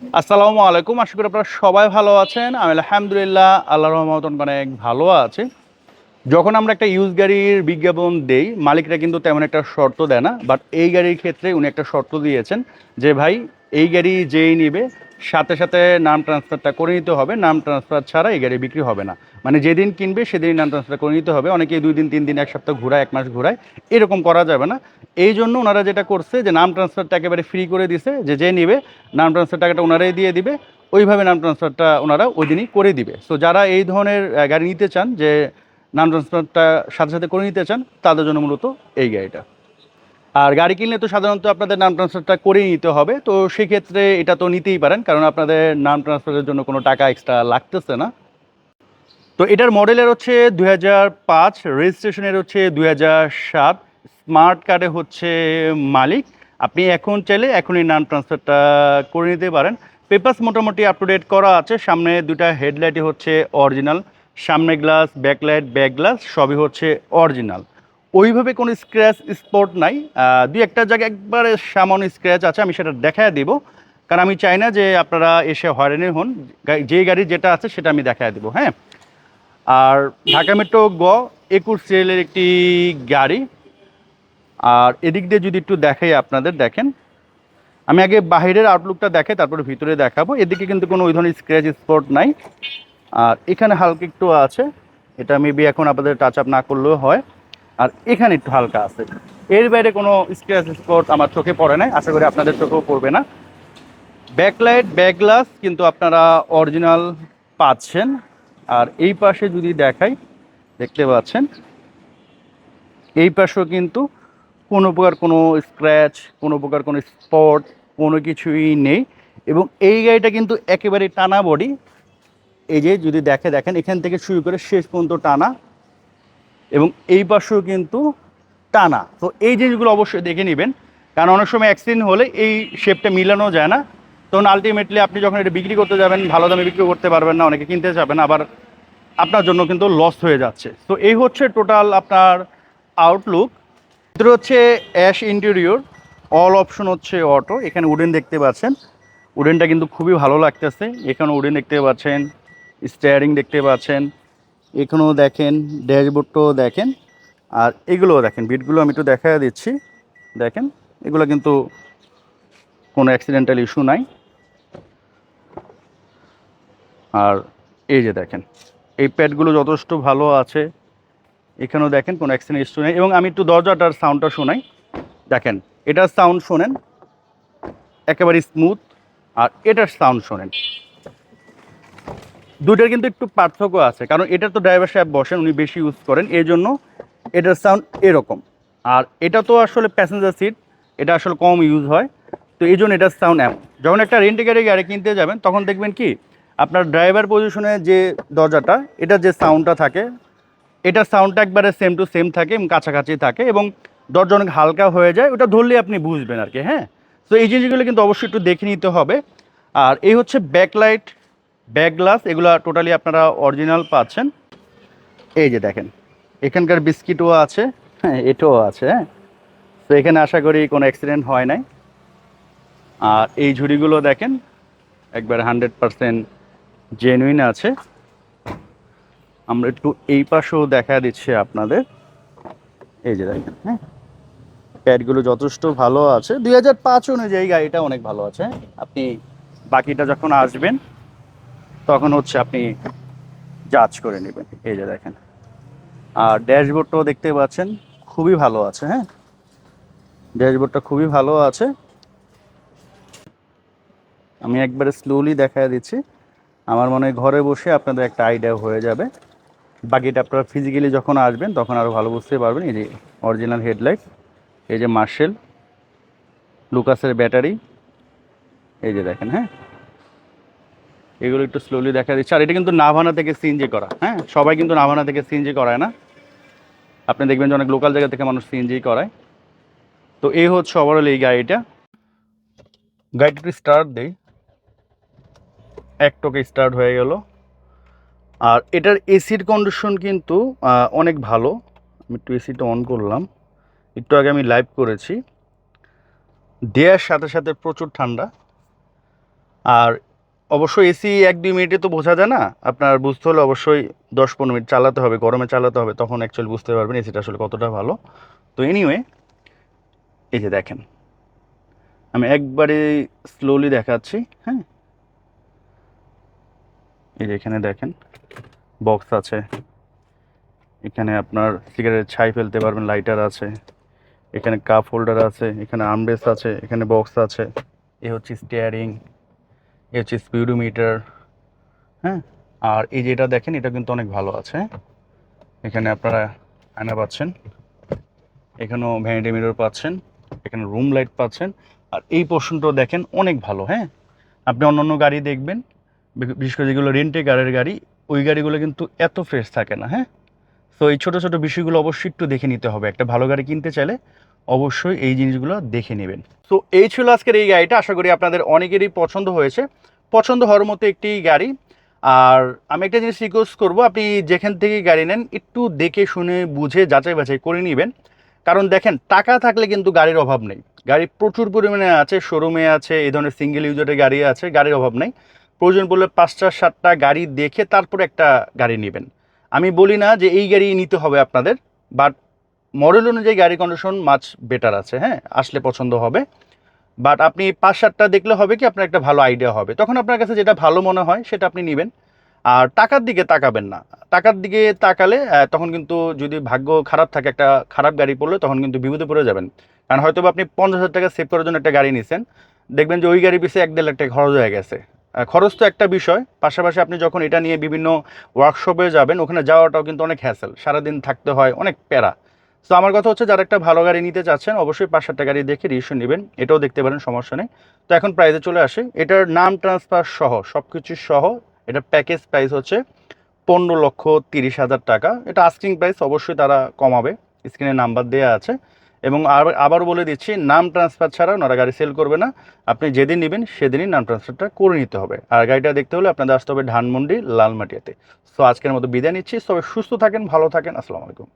আসসালামু আলাইকুম। আশা করি আপনারা সবাই ভালো আছেন। আমি আলহামদুলিল্লাহ আল্লাহ রহমতন অনেক ভালো আছে। যখন আমরা একটা ইউজ গাড়ির বিজ্ঞাপন দেই, মালিকরা কিন্তু তেমন একটা শর্ত দেয় না বাট এই গাড়ির ক্ষেত্রে উনি একটা শর্ত দিয়েছেন যে, ভাই, এই গাড়ি যেই নিবে সাথে সাথে নাম ট্রান্সফারটা করে নিতে হবে। নাম ট্রান্সফার ছাড়া এই গাড়ি বিক্রি হবে না। মানে যেদিন কিনবে সেদিনই নাম ট্রান্সফার করে নিতে হবে। অনেকেই দুই দিন, তিন দিন, এক সপ্তাহ ঘোরায়, এক মাস ঘোরায়। এরকম করা যাবে না। এই জন্য ওনারা যেটা করছে যে নাম ট্রান্সফারটা একেবারে ফ্রি করে দিছে। যে যে নিবে, নাম ট্রান্সফার টাকাটা ওনারাই দিয়ে দিবে। ওইভাবে নাম ট্রান্সফারটা ওনারা ওই দিনই করে দিবে। সো যারা এই ধরনের গাড়ি নিতে চান, যে নাম ট্রান্সফারটা সাথে সাথে করে নিতে চান, তাদের জন্য মূলত এই গাড়িটা। আর গাড়ি কিনলে তো সাধারণত আপনাদের নাম ট্রান্সফারটা করেই নিতে হবে, তো সেক্ষেত্রে এটা তো নিতেই পারেন, কারণ আপনাদের নাম ট্রান্সফারের জন্য কোনো টাকা এক্সট্রা লাগতেছে না। তো এটার মডেলের হচ্ছে দুই হাজার পাঁচ, রেজিস্ট্রেশনের হচ্ছে দুই হাজার সাত, স্মার্ট কার্ডে হচ্ছে মালিক। আপনি এখন চাইলে এখনই নাম ট্রান্সফারটা করে নিতে পারেন। পেপার্স মোটামুটি আপ টু ডেট করা আছে, সামনে দুটা হেডলাইটই হচ্ছে অরিজিনাল সামনে গ্লাস ব্যাকলাইট ব্যাক গ্লাস সবই হচ্ছে অরিজিনাল ওইভাবে কোনো স্ক্র্যাচ স্পট নাই। দুই একটা জায়গায় একবারে সামান্য স্ক্র্যাচ আছে, আমি সেটা দেখায় দেবো। কারণ আমি চাই না যে আপনারা এসে হয়রানি হন। যে গাড়ি যেটা আছে সেটা আমি দেখায় দেবো হ্যাঁ? আর ঢাকা মেট্রো গ একুশ সিরিয়ালের একটি গাড়ি। আর এদিক দিয়ে যদি একটু দেখাই আপনাদের, দেখেন। আমি আগে বাইরের আউটলুকটা দেখে তারপরে ভিতরে দেখাবো। এদিকে কিন্তু কোনো ওই ধরনের স্ক্র্যাচ স্পট নাই। আর এখানে হালকা একটু আছে। এটা মেবি এখন আপনাদের টাচ আপ না করলেও হয়। আর এখানে একটু হালকা আছে। এর বাইরে কোনো স্ক্র্যাচ স্পট আমার চোখে পড়ে নাই, আশা করি আপনাদের চোখেও পড়বে না। ব্যাকলাইট ব্যাক গ্লাস কিন্তু আপনারা অরিজিনাল পাচ্ছেন। আর এই পাশে যদি দেখাই, দেখতে পাচ্ছেন, এই পাশেও কিন্তু কোনো প্রকার কোনো স্ক্র্যাচ কোনো প্রকার কোনো স্পট কোনো কিছুই নেই। এবং এই গাড়িটা কিন্তু একেবারে টানা বডি এই যে যদি দেখে, দেখেন, এখান থেকে শুরু করে শেষ পর্যন্ত টানা। এবং এই পাশেও কিন্তু টানা। তো এই জিনিসগুলো অবশ্যই দেখে নেবেন। কারণ অনেক সময় অ্যাক্সিডেন্ট হলে এই শেপটা মিলানো যায় না। তখন আলটিমেটলি আপনি যখন এটা বিক্রি করতে যাবেন, ভালো দামে বিক্রি করতে পারবেন না, অনেকে কিনতে যাবেন, আবার আপনার জন্য কিন্তু লস হয়ে যাচ্ছে। তো এই হচ্ছে টোটাল আপনার আউটলুক ভিতরে হচ্ছে অ্যাশ ইন্টেরিয়র অল অপশন হচ্ছে অটো এখানে উডেন দেখতে পাচ্ছেন। উডেনটা কিন্তু খুবই ভালো লাগতেছে। এখানে উডেন দেখতে পাচ্ছেন। স্টিয়ারিং দেখতে পাচ্ছেন। এখানেও দেখেন, ড্যাশবোর্ডটাও দেখেন, আর এগুলোও দেখেন, বিটগুলো আমি একটু দেখা দিচ্ছি। দেখেন, এগুলো কিন্তু কোনো অ্যাক্সিডেন্টাল ইস্যু নাই। আর এই যে দেখেন, এই প্যাডগুলো যথেষ্ট ভালো আছে। এখানেও দেখেন, কোনো অ্যাক্সিডেন্ট ইস্যু নেই। এবং আমি একটু দরজাটার সাউন্ডটা শোনাই। দেখেন, এটার সাউন্ড শোনেন, একেবারে স্মুথ আর এটার সাউন্ড শোনেন। দুইটার কিন্তু একটু পার্থক্য আছে, কারণ এটা তো ড্রাইভার সাহেব বসেন, উনি বেশি ইউজ করেন এই জন্য এটার সাউন্ড এরকম। আর এটা তো আসলে প্যাসেঞ্জার সিট এটা আসলে কম ইউজ হয়, তো এই জন্য এটার সাউন্ড এমন। যখন একটা রেন্টে গাড়ি কিনতে যাবেন, তখন দেখবেন কি, আপনার ড্রাইভার পজিশনে যে দরজাটা এটার যে সাউন্ডটা থাকে, এটার সাউন্ডটা একবারে সেম টু সেম থাকে এবং কাছাকাছি থাকে, এবং দরজা অনেক হালকা হয়ে যায়, ওটা ধরলে আপনি বুঝবেন আর কি হ্যাঁ? তো এই জিনিসগুলো কিন্তু অবশ্যই একটু দেখে নিতে হবে। আর এই হচ্ছে ব্যাকলাইট ব্যাক গ্লাস, এগুলো টোটালি আপনারা অরিজিনাল পাচ্ছেন। এই যে দেখেন, এখানকার বিস্কিটও আছে হ্যাঁ এটাও আছে হ্যাঁ। তো এখানে আশা করি কোনো অ্যাক্সিডেন্ট হয় নাই। আর এই ঝুড়িগুলো দেখেন, একবার হান্ড্রেড পারসেন্ট জেনুইন আছে। আমরা একটু এই পাশেও দেখা দিচ্ছি আপনাদের। এই যে দেখেন হ্যাঁ। প্যাডগুলো যথেষ্ট ভালো আছে। দুই হাজার পাঁচ অনুযায়ী গাড়িটা অনেক ভালো আছে হ্যাঁ? আপনি বাকিটা যখন আসবেন তখন হচ্ছে আপনি জাজ করে নেবেন। এই যে দেখেন। আর ড্যাশবোর্ডটাও দেখতে পাচ্ছেন, খুবই ভালো আছে হ্যাঁ? ড্যাশবোর্ডটা খুবই ভালো আছে। আমি একবারে স্লোলি দেখা দিচ্ছি। আমার মনে হয় ঘরে বসে আপনাদের একটা আইডিয়া হয়ে যাবে। বাকিটা আপনারা ফিজিক্যালি যখন আসবেন, তখন আরও ভালো বুঝতে পারবেন। এই যে অরিজিনাল হেডলাইট এই যে মার্শেল লুকাসের ব্যাটারি এই যে দেখেন হ্যাঁ? এগুলো একটু স্লোলি দেখা দিচ্ছে। আর এটা কিন্তু নাভানা থেকে সিএনজি করা হ্যাঁ? সবাই কিন্তু নাভানা থেকে সিএনজি করায় না? আপনি দেখবেন যে অনেক লোকাল জায়গা থেকে মানুষ সিএনজি করায়। তো এই হচ্ছে ওভারঅল এই গাড়িটা। গাড়িটা স্টার্ট দেই। এক টোকে স্টার্ট হয়ে গেল। আর এটার এসির কন্ডিশন কিন্তু অনেক ভালো। আমি একটু এসিটা অন করলাম। একটু আগে আমি লাইভ করেছি। দেওয়ার সাথে সাথে প্রচুর ঠান্ডা। আর অবশ্যই এসি এক দুই মিনিটে তো বোঝা যায় না। আপনার বুঝতে হলে অবশ্যই দশ পনেরো মিনিট চালাতে হবে, গরমে চালাতে হবে, তখন অ্যাকচুয়ালি বুঝতে পারবেন এসিটা আসলে কতটা ভালো। তো এনিওয়ে এই যে দেখেন, আমি একবারে স্লোলি দেখাচ্ছি হ্যাঁ। এই যে এখানে দেখেন বক্স আছে। এখানে আপনার সিগারেট ছাই ফেলতে পারবেন লাইটার আছে। এখানে কাপ হোল্ডার আছে, এখানে আর্মরেস আছে, এখানে বক্স আছে। এ হচ্ছে স্টিয়ারিং এ হচ্ছে স্পিডোমিটার হ্যাঁ? আর এই যেটা দেখেন, এটা কিন্তু অনেক ভালো আছে। এখানে আপনারা আয়না পাচ্ছেন, এখানেও ভ্যানিটি মিরর পাচ্ছেন, এখানে রুম লাইট পাচ্ছেন, আর এই পোর্শনটাও দেখেন অনেক ভালো হ্যাঁ? আপনি অন্যান্য গাড়ি দেখবেন বিশেষ করে যেগুলো রেন্টে গাড়ির গাড়ি, ওই গাড়িগুলো কিন্তু এত ফ্রেশ থাকে না হ্যাঁ? তো এই ছোটো ছোটো বিষয়গুলো অবশ্যই একটু দেখে নিতে হবে। একটা ভালো গাড়ি কিনতে চাইলে অবশ্যই এই জিনিসগুলো দেখে নেবেন। তো এই ছিল আজকের এই গাড়িটা। আশা করি আপনাদের অনেকেরই পছন্দ হয়েছে। পছন্দ হওয়ার মতো একটি গাড়ি। আর আমি একটা জিনিস রিকোয়েস্ট করব, আপনি যেখান থেকে গাড়ি নেন, একটু দেখে শুনে বুঝে যাচাই বাছাই করে নেবেন। কারণ দেখেন, টাকা থাকলে কিন্তু গাড়ির অভাব নেই। গাড়ি প্রচুর পরিমাণে আছে শোরুমে আছে, এই ধরনের সিঙ্গেল ইউজারের গাড়ি আছে, গাড়ির অভাব নেই। প্রয়োজন পড়লে পাঁচটা সাতটা গাড়ি দেখে তারপর একটা গাড়ি নেবেন। আমি বলি না যে এই গাড়ি নিতে হবে আপনাদের বাট মডেল অনুযায়ী গাড়ি কন্ডিশন মাছ বেটার আছে হ্যাঁ আসলে পছন্দ হবে। বাট আপনি পাঁচ সাতটা দেখলে হবে কি আপনার একটা ভালো আইডিয়া হবে। তখন আপনার কাছে যেটা ভালো মনে হয় সেটা আপনি নেবেন। আর টাকার দিকে তাকাবেন না। টাকার দিকে তাকালে তখন কিন্তু যদি ভাগ্য খারাপ থাকে, একটা খারাপ গাড়ি পড়লে তখন কিন্তু বিপদে পড়ে যাবেন। কারণ হয়তো আপনি পঞ্চাশ হাজার টাকা সেভ করার জন্য একটা গাড়ি নিছেন, দেখবেন যে ওই গাড়ি পিছিয়ে এক দেড় লাখ টাকা খরচ হয়ে গেছে। খরচ তো একটা বিষয়। পাশাপাশি আপনি যখন এটা নিয়ে বিভিন্ন ওয়ার্কশপে যাবেন, ওখানে যাওয়াটাও কিন্তু অনেক হ্যাসেল সারাদিন থাকতে হয়, অনেক প্যারা। তো আমার কথা হচ্ছে, যারা একটা ভালো গাড়ি নিতে চাচ্ছেন, অবশ্যই পাঁচ সাতটা গাড়ি দেখে রিজিস্ট্রেশন নেবেন। এটাও দেখতে পারেন, সমস্যা নেই। তো এখন প্রাইসে চলে আসে। এটার নাম ট্রান্সফার সহ সব কিছু সহ, এটা প্যাকেজ প্রাইস হচ্ছে পনেরো লক্ষ তিরিশ হাজার টাকা। এটা আস্কিং প্রাইস অবশ্যই তারা কমাবে। স্ক্রিনে নাম্বার দেওয়া আছে। এবং আবার বলে দিচ্ছি, নাম ট্রান্সফার ছাড়া ওনারা গাড়ি সেল করবে না। আপনি যেদিন নেবেন, সেদিনই নাম ট্রান্সফারটা করে নিতে হবে। আর গাড়িটা দেখতে হলে আপনাদের আসতে হবে ধানমন্ডি, লালমাটিয়াতে। সো আজকের মতো বিদায় নিচ্ছি। সবাই সুস্থ থাকেন, ভালো থাকেন। আসসালামু আলাইকুম।